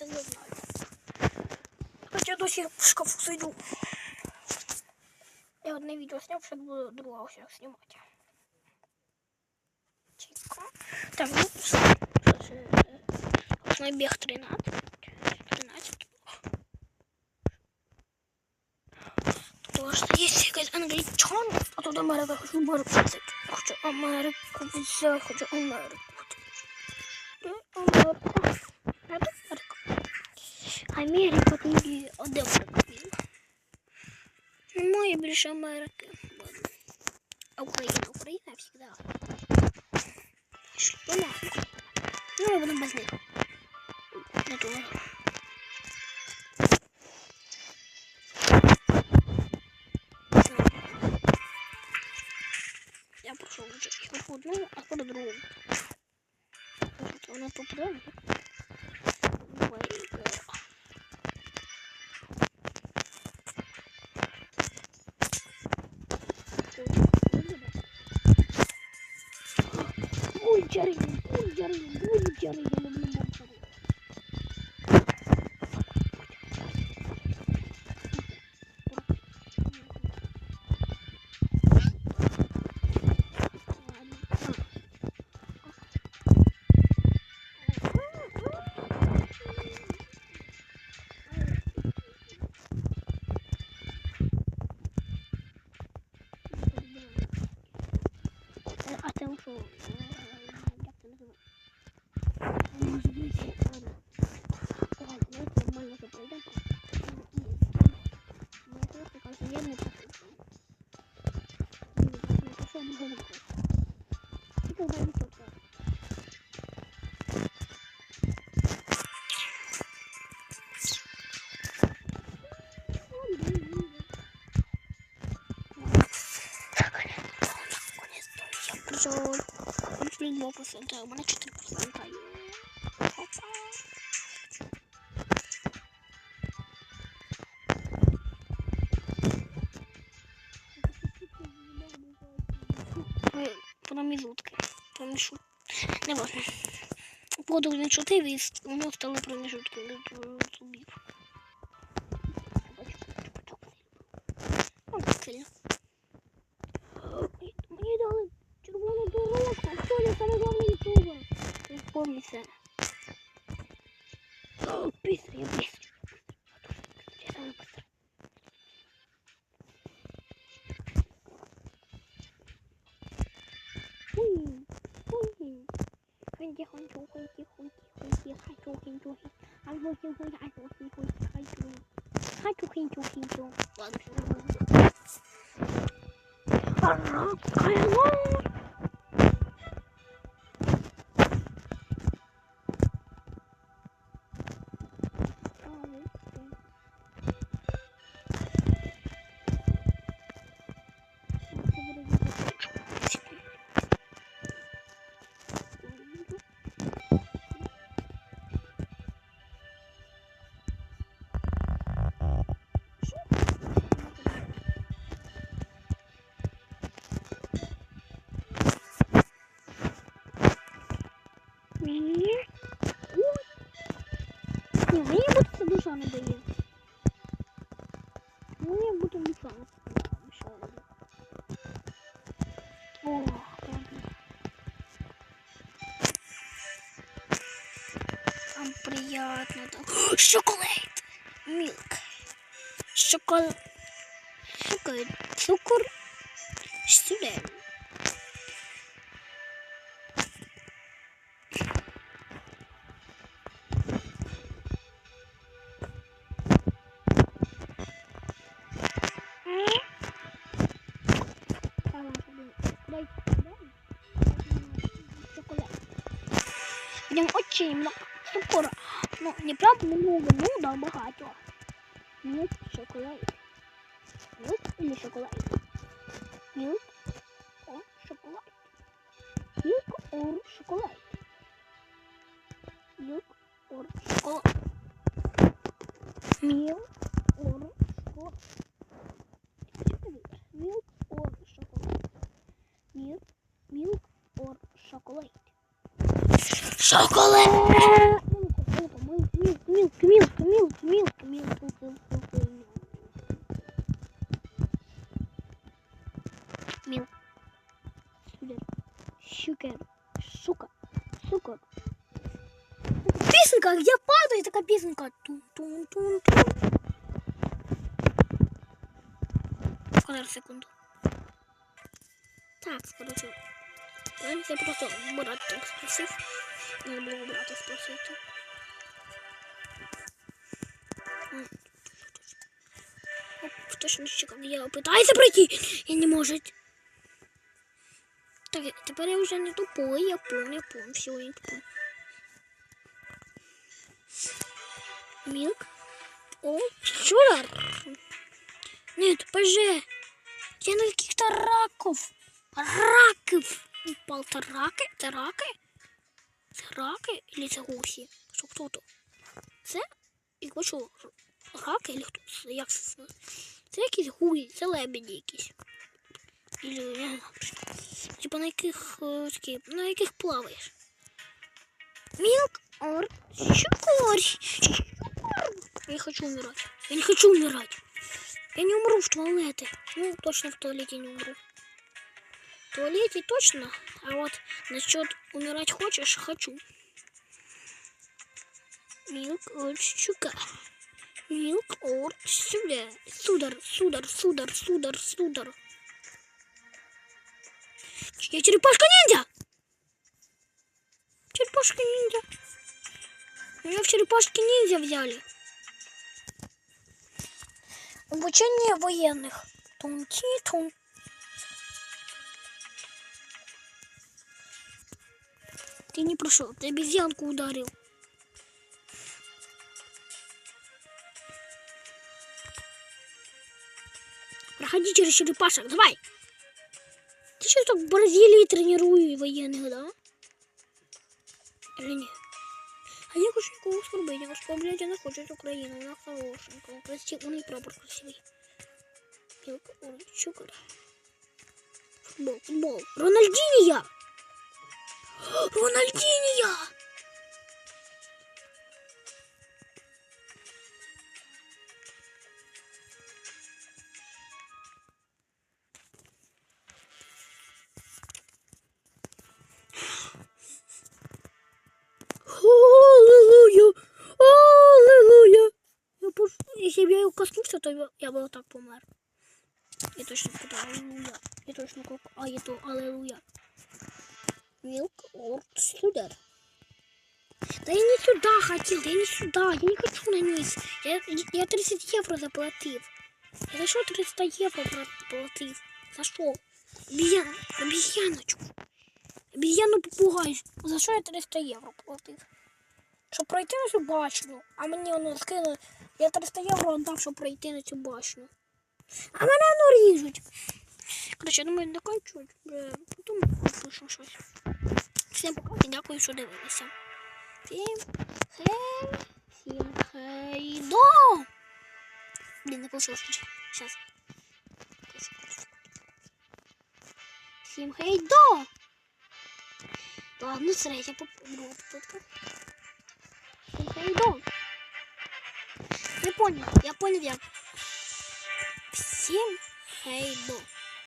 сейчас знаю. Хоча досі в шкафу сиджу. Я одне відео сняв, ще буду друге ось знімати. Чекай. Так, ну, все. Основний біг 13. 13. Тому що є якась англічан, а тут Америка, хочу Америку взяти. Хочу Америку взяти, хочу Америку. Де Америка? Америка? Тоді, де Америка? Немає більше Америки. А Україна, Україна всегда. Що нема? Ну, я буду без них. Не думаю. Я прошел уже по одному, а по другому. Может, она попадает? jaringan, bunuh bunuh bunuh називається? Може бути. ладно. Ладно, давайте нормально вже пройдемо. Ну, я просто кажу, я не пишу. Не пишу, можу не пишу. І тоді не тут. Я прийшов. Прийшли 2%, а у мене 4% Промежутки. Промежут... Не важно. Подруг не чотири, і у нього стали промежутки від зубів. Так Мені дали червону дорожку. Я саме головний ютубер? Не помните. Быстро, я быстро. huyki huyki huyki haço hinço hin haço hin huy haço hin huy haço hin haço hinço hinço. Мені буде це душа не дає. Мені буде душа не мішає. О. Там приятно там. О, Шоколад! Милк. Шоколад. Шоколад. Цукор. В нем очень много цукора. Ну, не правда много, ну да, багато. Милк, шоколад. Милк или шоколад? Милк or шоколад. Милк or шоколад. Милк or шоколад. Милк Шоколад. Шоколад! Милка, милка, милка, милка, милка, милка, милка, милка. Щукер. Сука. Сука. Песенка, я падаю, такая песенка. Тун-тун-тун-тун. Скоро секунду. Так, скоро секунду. Я просто брат так спросив. Было у брата спросить. М. Оп, Точно как я пытаюсь пройти. Я не может. Так, теперь я уже не тупой, я понял, я понял, все, я не тупой. Милк. О, чудо. Нет, поже. Я на каких-то раков. Раков. Упал. Это раки? Это раки? Це раки или це гусі? Що хто то? Це? І хочу раки или хто? Як це? це? Якісь гуї, це лебеді якісь. Или, я не знаю. Типа на яких, е, такі, на яких плаваєш. Милк ор щукор. Я хочу умирать. Я не хочу умирать. Я не умру в туалете. Ну, точно в туалете не умру. В туалете точно, а вот насчет умирать хочешь, хочу. Милк от. Милк от сюда. Судар, судар, судар, судар, судар. Я черепашка ниндзя! Черепашка ниндзя. Меня в черепашки ниндзя взяли. Обучение военных. Тун-ти-тун. Ты не прошел, ты обезьянку ударил. Проходи через черепашек, давай. Ты что так в Бразилии тренируешь военных, да? Или нет? А я хочу якого оскорблення. Оскорблять не хочуть Україну, вона хорошенька. Красив, вони прапор красивий. Білка, ой, чукар. Футбол, футбол. Рональдінія! Рональдінія! Аллилуйя! Аллилуйя! Если бы я его коснулся, то я, я бы вот так помер. Я точно буду аллилуйя. Я точно как... А, я то аллилуйя. Milk or Sugar. Да я не сюда хотел, я не сюда, я не хочу на низ. Я, я 30 евро заплатил. Я за что 300 евро заплатил? За что? Обезьяна, обезьяночку. Обезьяну попугай. За що я 300 євро платив? Щоб пройти на цю башню. А мені воно скинули. Я 300 євро віддав, щоб пройти на цю башню. А мене ну ріжуть. Коротше, я думаю, кончуть. Вже Потім напишу щось. Всім пока і дякую, що дивилися. Всім хей. Всім хей. До! Блін, не вийшло. Зараз. Всім хей до! Ладно, третя попробуем попытка. Пойду. Я понял, я понял, я. Всем хейдо.